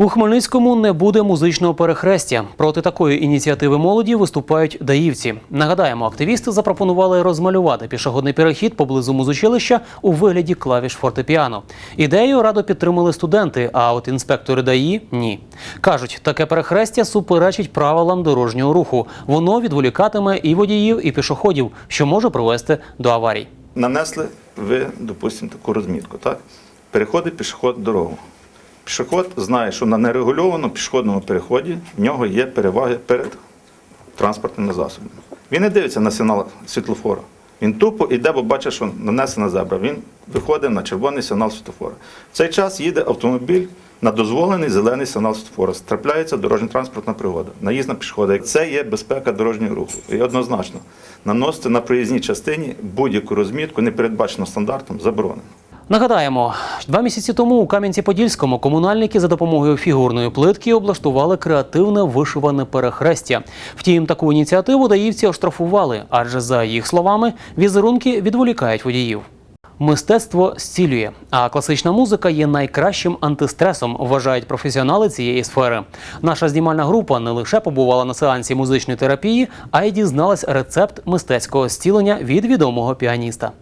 У Хмельницькому не буде музичного перехрестя. Проти такої ініціативи молоді виступають даївці. Нагадаємо, активісти запропонували розмалювати пішохідний перехід поблизу музучилища у вигляді клавіш фортепіано. Ідею радо підтримали студенти, а от інспектори ДАІ – ні. Кажуть, таке перехрестя суперечить правилам дорожнього руху. Воно відволікатиме і водіїв, і пішоходів, що може привести до аварій. Нанесли ви, допустимо, таку розмітку, так? Переходить пішоход дорогу. Пішоход знає, що на нерегульованому пішохідному переході в нього є переваги перед транспортними засобами. Він не дивиться на сигнал світлофора. Він тупо йде, бо бачить, що нанесена зебра. Він виходить на червоний сигнал світлофора. В цей час їде автомобіль на дозволений зелений сигнал світлофора. Трапляється дорожньо-транспортна пригода, наїзд на пішохода. Це є безпека дорожнього руху. І однозначно наносити на проїзній частині будь-яку розмітку, не передбачено стандартом, заборонено. Нагадаємо, два місяці тому у Кам'янці-Подільському комунальники за допомогою фігурної плитки облаштували креативне вишиване перехрестя. Втім, таку ініціативу даївці оштрафували, адже за їх словами візерунки відволікають водіїв. Мистецтво зцілює, а класична музика є найкращим антистресом, вважають професіонали цієї сфери. Наша знімальна група не лише побувала на сеансі музичної терапії, а й дізналась рецепт мистецького зцілення від відомого піаніста.